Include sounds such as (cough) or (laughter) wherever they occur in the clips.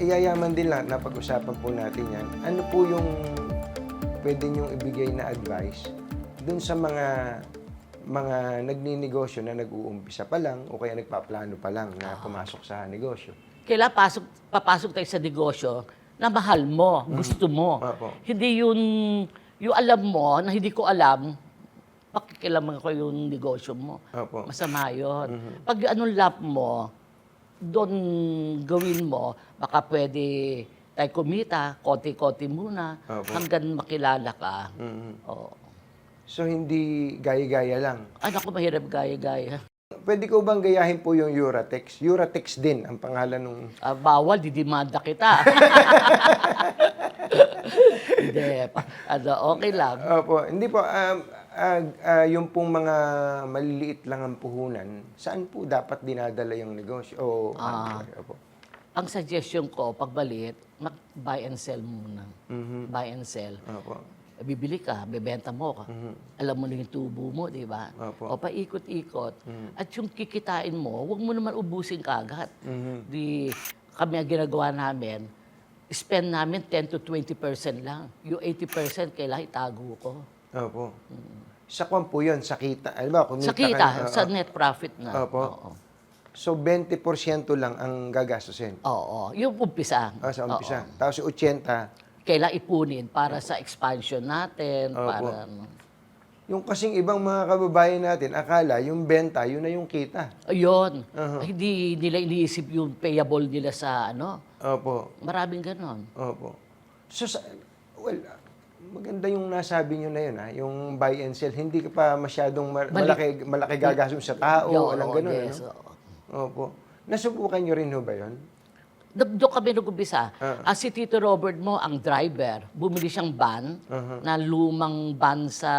yayaman din lang, napag-usapan po natin yan. Ano po yung pwede niyong ibigay na advice dun sa mga mga nagninegosyo na nag-uumpisa pa lang o kaya nagpaplano pa lang na pumasok sa negosyo. Kailangan pasok, papasok tayo sa negosyo na mahal mo, gusto mo. Opo. Hindi yun, yung alam mo na hindi ko alam, pakikilaman ko yung negosyo mo. Opo. Masama yun. Pag anong love mo, doon gawin mo, baka pwede tayo kumita, konti-konti muna, Opo. hanggang makilala ka. Mhm. Oo. So hindi gaya-gaya lang. Anak ko mahirap gaya-gaya. Pwede ko bang gayahin po yung Uratex? Uratex din ang pangalan nung Ah, bawal, didimanda kita. (laughs) Hindi. pa- Ano, okay lang. Opo, hindi po um, ah, ah, yung pong mga maliliit lang ang puhunan, saan po dapat dinadala yung negosyo? O Ah. opo. Ang suggestion ko, pagbalik, mag-buy and sell muna. Mhm. Buy and sell. Opo. Bibili ka, bebenta mo ka. Alam mo na yung tubo mo, di ba? Opo. O paikot-ikot. At yung kikitain mo, huwag mo naman ubusin kagad. Mhm. Di, kami ang ginagawa namin, spend namin 10 to 20% lang. Yung 80% kailangan itago ko. Opo. Sa kwan po yun, sa kita. Ano ba, kumita Sa kita, ka, sa oo. net profit na. Opo. Oo. So 20% lang ang gagastusin. Oo. Yung umpisa. Ah, sa umpisa. Oo. Tapos yung 80, Kailangan ipunin para sa expansion natin, Opo. para ano. yung kasing ibang mga kababayan natin, akala yung benta, yun na yung kita. Ayun. Aha. Hindi nila iniisip yung payable nila sa ano. Opo. Maraming ganon. Opo. So, sa, well, maganda yung nasabi nyo na yun, ha? yung buy and sell. Hindi ka pa masyadong ma- malaki, malaki gagastos sa tao, Oo, walang ganun. yes, ano? oo. Opo. Nasubukan nyo rin ho ba yun? Do- Doon kami nag-umpisa. Ah. Ah, si Tito Robert mo, ang driver, bumili siyang van, Uh-huh. na lumang van sa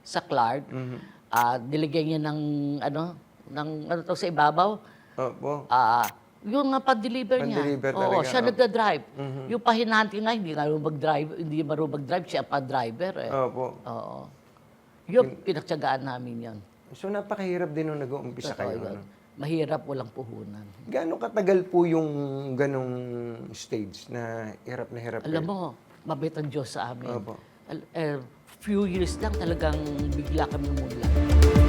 sa Clark. Mm-hmm. Ah, niligyan niya ng, ano, ng, ano to sa ibabaw. Opo. Ah, yung nga pag-deliver niya. Pan-deliver Oo, talaga, siya nagda-drive. Yung pahinanti nga, hindi nga mag-drive, hindi marunong mag-drive, siya pa driver eh. Opo. Oo. Yung pinagtsagaan namin yun. So, napakahirap din nung nag-uumpisa Totoo kayo. yun. Ano? Mahirap, walang puhunan. Gaano katagal po yung ganong stage na hirap na hirap Alam kayo? mo, mabait ang Diyos sa amin. Opo. Al- eh, few years lang talagang bigla kami umunlad.